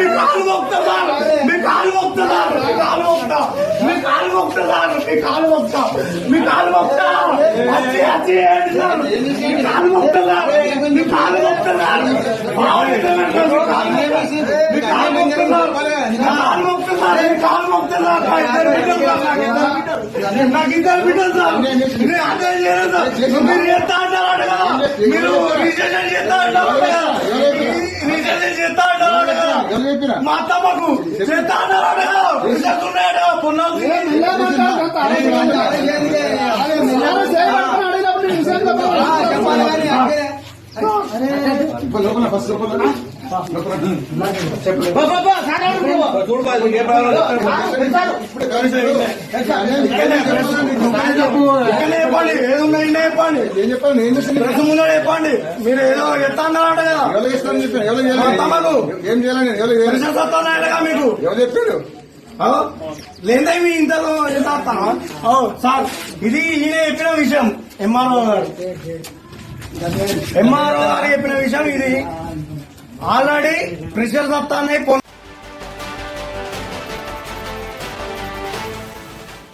మీ కాలు మొక్తా సార్ మీ కాలు మొక్తా సార్ మీ కాలు మొక్తా మీ కాలు మొక్తా సార్ మీ కాలు మొక్తా మీ కాలు మొక్తా అచ్చి అచ్చి ఏంటి సార్ మీ కాలు మొక్తా సార్ మీ కాలు మొక్తా సార్ మామూలు మీ కాలు మొక్తా. సార్ మీ కాలు మొక్తా సార్ మీ కాలు మొక్తా సార్ నా ఇద్దరు బిడ్డలు సార్ నాకు ఇద్దరు బిడ్డలు సార్ నేను అర్థం చేయలేదు సార్ మీరు ఎంత అంటారు కదా మీరు రిజిస్ట్రేషన్ చేస్తా అంటారు కదా రిజిస్ట్రేషన్ చేస్తా అంటారు కదా ఎవరు చెప్పినా మా అత్తమ్మకు చేస్తా అన్నారు కదా రిజల్ట్ ఉన్నాయట పొన్నాలు లోపల ఫస్ట్ లోపల లోపల చెప్పండి. చెప్పండి? ఏం చెప్పాను నేను చేసింది ప్రెస్ ముందు చెప్పండి. మీరు ఏదో చెప్తా అన్నారట కదా. ఎవరు చేస్తాను చెప్పాను ఎవరు. చేయాలి ఏం చేయాలని? ఎవరు మీకు. ఎవరు చెప్పారు? లేదా మీ ఇంతలో? ఓ సార్ ఇది ఈయన చెప్పిన విషయం. ఎంఆర్ఓ గారు. ఎంఆర్ఓ గారు చెప్పిన విషయం ఇది. ఆల్రెడీ ప్రెషర్ వస్తానే